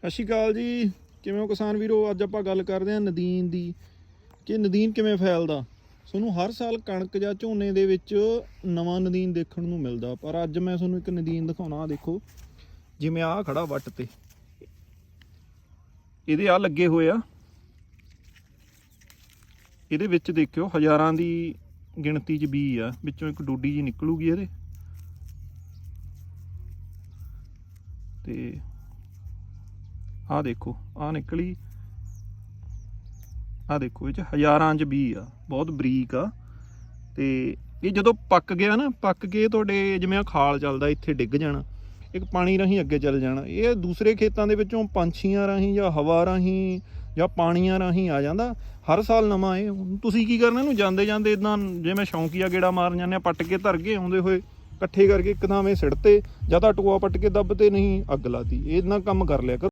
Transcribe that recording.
ਸਤਿ ਸ਼੍ਰੀ ਅਕਾਲ ਜੀ। ਕਿਵੇਂ ਹੋ ਕਿਸਾਨ ਵੀਰੋ? ਅੱਜ ਆਪਾਂ ਗੱਲ ਕਰਦੇ ਹਾਂ ਨਦੀਨ ਦੀ ਕਿ ਨਦੀਨ ਕਿਵੇਂ ਫੈਲਦਾ? ਤੁਹਾਨੂੰ ਹਰ ਸਾਲ ਕਣਕ ਜਾਂ ਝੋਨੇ ਦੇ ਵਿੱਚ ਨਵਾਂ ਨਦੀਨ ਦੇਖਣ ਨੂੰ ਮਿਲਦਾ। ਪਰ ਅੱਜ ਮੈਂ ਤੁਹਾਨੂੰ ਇੱਕ ਨਦੀਨ ਦਿਖਾਉਣਾ ਦੇਖੋ। ਜਿਵੇਂ ਆਹ ਖੜਾ ਵੱਟ ਤੇ। ਇਹਦੇ ਆ ਲੱਗੇ ਹੋਏ ਆ। ਇਹਦੇ ਵਿੱਚ ਦੇਖਿਓ, ਹਜ਼ਾਰਾਂ ਦੀ ਗਿਣਤੀ 'ਚ ਬੀ ਆ। ਵਿੱਚੋਂ ਇੱਕ ਡੋਡੀ ਜੀ ਨਿਕਲੂਗੀ ਇਹਦੇ। ਤੇ ਆਹ ਦੇਖੋ ਆਹ ਨਿਕਲੀ। ਆਹ ਦੇਖੋ, ਇਹ ਚ ਹਜ਼ਾਰਾਂ ਚ ਬੀ ਆ, ਬਹੁਤ ਬਰੀਕ ਆ। ਤੇ ਇਹ ਜਦੋਂ ਪੱਕ ਗਿਆ ਨਾ, ਪੱਕ ਕੇ ਤੁਹਾਡੇ ਜਿਵੇਂ ਆ ਖਾਲ ਚੱਲਦਾ, ਇੱਥੇ ਡਿੱਗ ਜਾਣਾ, ਇੱਕ ਪਾਣੀ ਰਾਹੀਂ ਅੱਗੇ ਚੱਲ ਜਾਣਾ, ਇਹ ਦੂਸਰੇ ਖੇਤਾਂ ਦੇ ਵਿੱਚੋਂ ਪੰਛੀਆਂ ਰਾਹੀਂ ਜਾਂ ਹਵਾ ਰਾਹੀਂ ਜਾਂ ਪਾਣੀਆਂ ਰਾਹੀਂ ਆ ਜਾਂਦਾ, ਹਰ ਸਾਲ ਨਵਾਂ ਇਹ। ਤੁਸੀਂ ਕੀ ਕਰਨਾ ਇਹਨੂੰ ਜਾਂਦੇ ਜਾਂਦੇ ਇਦਾਂ ਜਿਵੇਂ ਸ਼ੌਂਕੀਆ ਗੇੜਾ ਮਾਰਨ ਜਾਂਦੇ ਆ, ਪੱਟ ਕੇ ਧਰ ਕੇ ਆਉਂਦੇ ਹੋਏ ਇਕੱਠੇ ਕਰਕੇ ਇੱਕਦਮ ਇਹ ਸਿੜਤੇ, ਜਾਂ ਤਾਂ ਟੋਆ ਪੱਟ ਕੇ ਦੱਬਤੇ ਨਹੀਂ ਅੱਗ ਲਾਤੀ। ਇਹ ਨਾ ਕੰਮ ਕਰ ਲਿਆ ਕਰੋ।